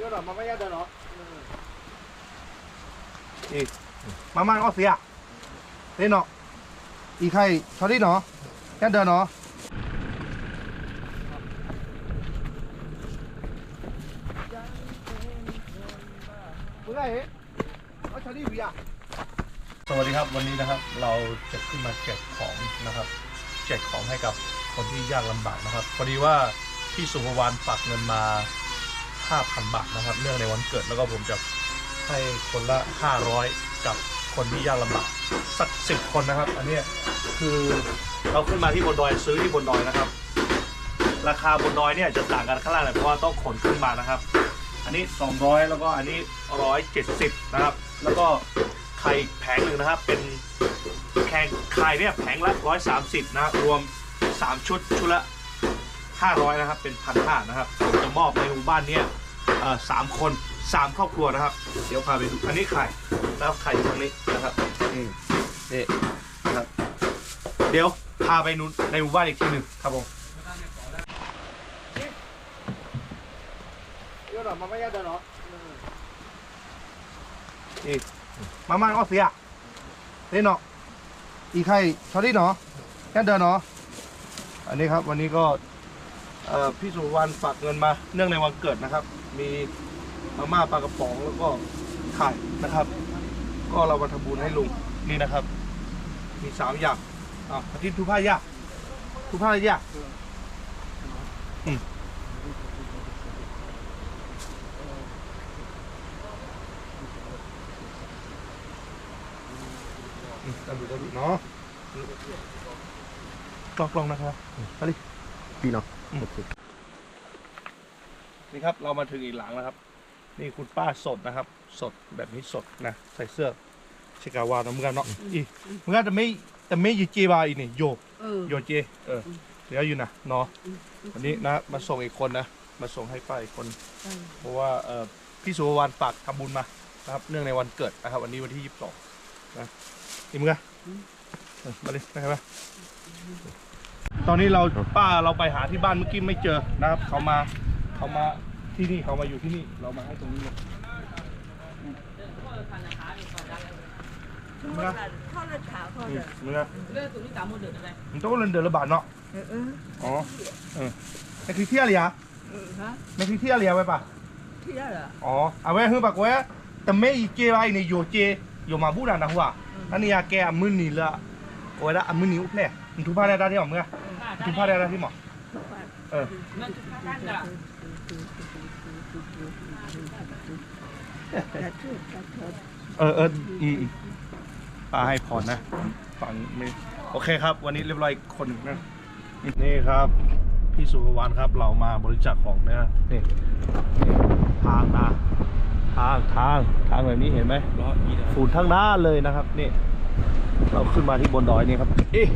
夜はママ屋だろ。Eh, mamá no sea. Thế nó. Y khai, cho đi nó. Nhát đơn nó. Bữa nay ấy. Nó cho đi vì à. สวัสดีครับวันนี้นะครับเราจะขึ้นมาแจกของนะครับแจกของให้กับคนที่ยากลำบากนะครับพอดีว่าพี่สุภวรรณฝากเงินมา 5,000 บาทนะครับ เนื่องในวันเกิดแล้วก็ผมจะให้คนละ 500 กับคนที่ยากลำบากสักสิบคนนะครับ อันนี้คือเราขึ้นมาที่บนดอยซื้อที่บนดอยนะครับ ราคาบนดอยเนี่ยจะต่างกันข้างล่างหน่อยเพราะว่าต้องขนขึ้นมานะครับ อันนี้ 200 แล้วก็อันนี้ 170 นะครับ แล้วก็ไข่แผงหนึ่งนะครับ เป็นแข่งไข่เนี่ยแผงละ 130 นะรวม 3 ชุดชุดละ 500นะครับเป็นพันห้านะครับผมจะมอบในหมู่บ้านเนี้ยสามคนสามครอบครัวนะครับ เดี๋ยวพาไปดูอันนี้ไข่แล้วไข่อยู่ตรงนี้นะครับนี่นี่นะครับ เดี๋ยวพาไปนู้นในหมู่บ้านอีกทีหนึ่งครับผมเนี่มาม่าก็เสียนี่เนาะอีใครชอรี่เนาะแค่เดินเนาะอันนี้ครับวันนี้ก็ พี่สุวรรณฝากเงินมา เนื่องในวันเกิดนะครับ มีมาม่าปลากระป๋องแล้วก็ไข่นะครับ ก็เรามาทำบุญให้ลุงนี่นะครับ มีสามอย่างอะอาทิตย์ทุกผ้ายากทุกผ้ายากอืมอืมกันดูกันดูเนาะกล้องกล้องนะครับไปดิปีเนาะ นี่ครับเรามาถึงอีกหลังนะครับ นี่คุณป้าสดนะครับ สดแบบนี้สดนะใส่เสื้อชิกาวานะเหมือนกันเนาะอีเหมือนกันแต่ไม่แต่ไม่ยีเจบาอีนี่โยเออโยเจเออเดี๋ยวอยู่นะเนาะวันนี้นะมาส่งอีกคนนะมาส่งให้ป้าอีกคนเออเพราะว่าเอ่อพี่สุวรรณฝากทำบุญมานะครับ เนื่องในวันเกิดนะครับ วันนี้วันที่ยี่สิบสองนะนี่มึงอะเออมาเลยนะครับ ตอนนี้เราป้าเราไปหาที่บ้านเมื่อกี้ไม่เจอนะครับ เขามาเขามาที่นี่เขามาอยู่ที่นี่เรามาให้ตรงนี้เลยมึงอะเข้าเลยขาเข้าอืเลมยมึงอะเรื่องตรงนี้ตามโมเดลอะไรมึงต้องเล่นเดือนละบาทเนาะเออเอออ๋อเออในคือเที่ยวเลยอะเออฮะในคือเที่ยวเลยอะไว้ปะที่ได้เหรออ๋อเอาไว้คือแบบว่าแต่ไม่อีเจไว้ในโยเจโยมาบูดานะหัวอันนี้ยาแกอามือนี่ละโอ้ยละอามือนี่อุ๊บเลยมันทุพาได้ได้ที่หมอมึงอะทุพาได้ได้ที่หมอเออนั่ นคือด้านด่ากระทืบกระทืบเออเอออืมอืมป้าให้พรนะฟังไม่โอเคครับ วันนี้เรียบร้อยอีกคนหนึ่งนะนี่ครับ พี่สุวรรณครับ เรามาบริจาคของนะนี่นี่ทางนะทางทางทางแบบนี้เห็นไหมล้ออีเด้อฝุ่นทั้งหน้าเลยนะครับ นี่ เราขึ้นมาที่บนดอยนี่ครับเอ๊ะ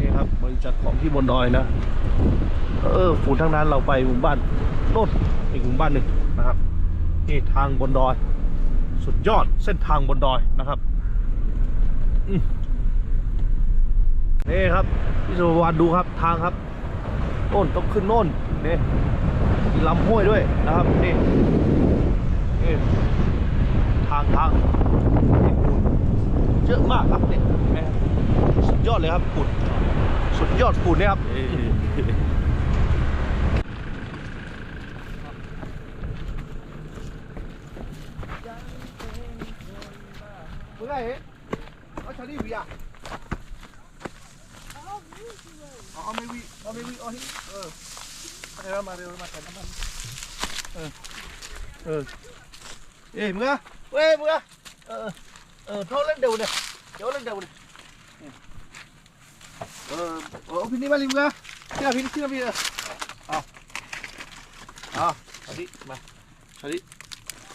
นี่ครับบริจาคของที่บนดอยนะ เออฝุ่นทั้งนั้นเราไปหมู่บ้านโน่นอีกหมู่บ้านหนึ่งนะครับนี่ทางบนดอย สุดยอดเส้นทางบนดอยนะครับอืมนี่ครับพี่สุวรรณดูครับทางครับโน่นต้องขึ้นโน่นนี่มีลำห้วยด้วยนะครับนี่นี่ทางทาง เยอะมากครับนี่เห็นไหมครับสุดยอดเลยครับฝุ่นสุดยอดฝุ่นเนี่ยครับเมื่อไหร่เอาชาลีวีอะเอาเอาไม่วีเอาไม่วีเอาที่เอ อมาเร็วมาเร็วมาแต่น้ำมันเออเออเอ้ยมึงอะเว้ยมึงอะเออเออโทษเล่นเดี๋ยวเนี่ยเดี๋ยวเล่นเดี๋ยวเนี่ยเออเออพี่นี่มาลิมึงอะพี่อะพี่นี่พี่อะพี่อะเอาเอาชาลีมาชาลี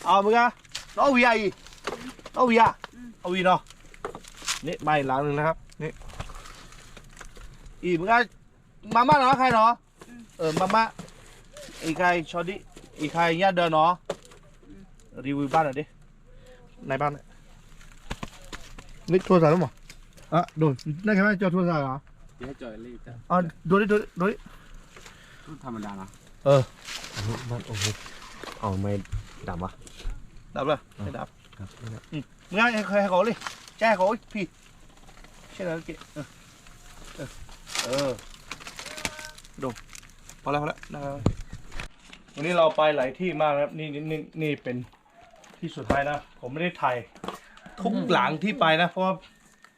เอามึงอะน้องวีอะอีน้องวีอะเอาวีเนาะนี่ใบหลังหนึ่งนะครับนี่อีมึงก็มาม่าเนาะใครเนาะเออมาม่าอีใครชอดี้อีใครญาติเดินเนาะรีวิวบ้านหน่อยดิในบ้านเนี่ย นี่โทรศัพท์หรือเปล่าอะดูนั่นใช่ไหมจอโทรศัพท์เหรอเดี๋ยวให้จอยรีบจ้ะอะดูดิดูดิดูดิธรรมดานะเออบ้านโอ้โหอ๋อไม่ดำวะ ดับเลยไม่ดับครับไม่ดับมึงให้ใครให้เขาเลยแจ้ให้เขาพี่ใช่แล้วเกเออเออเออดูพอแล้วพอแล้วได้แล้ววันนี้เราไปหลายที่มากนะครับนี่นี่นี่นี่เป็นที่สุดท้ายนะ ผมไม่ได้ถ่าย ทุกหลังที่ไปนะ เพราะว่า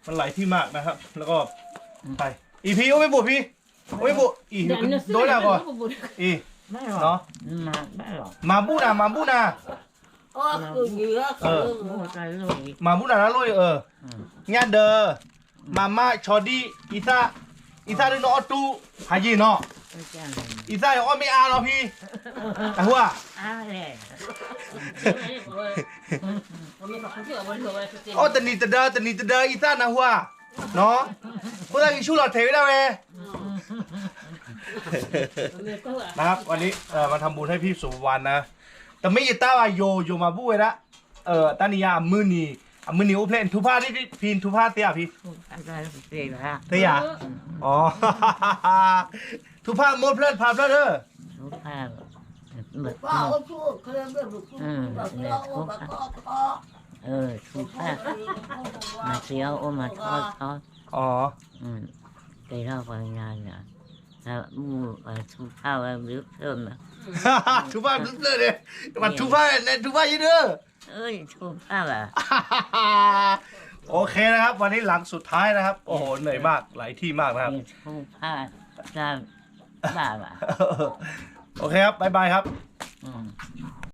มันหลายที่มากนะครับ แล้วก็ไปอีพีโอ้ไม่บุพี่โอ้ไม่บุอีโดนแล้วก่อนอีไม่หรอกเนาะมาไม่หรอกมาบูนามาบูนาโอ้คือเยอะเออโอ้ใจเลยมาบูนานะลุยเออญาติเดอมาม่าชอดี้อีซ่าอีซ่าดึงน้องออตูหายีเนาะไม่ใช่เลยอีซ่าอย่างอ้อไม่อาเนาะพี่ แต่หัวอ้าวเลยอ๋อตะนีตะเดอตะนีตะเดออีซ่านะหัวเนาะพวกเราอีชูหลอดเทวได้ไหมนะครับวันนี้เออมาทำบุญให้พี่สุวรรณนะแต่ไม่ยีต้าว่าโยโยมาบุ้ยละเออตานิยามือนีอะมือนีอุเพลนทุพาที่พินทุพาเตียพี่อะไรเสียละเตียอ๋อทุพาหมดเพลินพาเพลินเด้อรู้ภาพเหมือนว่าเขาพูดเขาเรียกว่าพูดแบบเราแบบก็ก็เออทุกภาพมาเที่ยวโอ้มาทอดทอดอ๋อ อืมไปเล่าไปงานเนี่ยแล้วมูมาทุกภาพว่าลึกเพิ่มนะทุพาเพลินเลยมันทุพาเนี่ยทุพาเยอะเด้อ เอ้ยทุกภาพอะโอเคนะครับ วันนี้หลังสุดท้ายนะครับ โอ้โหเหนื่อยมากหลายที่มากนะครับ มีทุกภาพจะบ้าอะ โอเคครับบายบายครับ อืม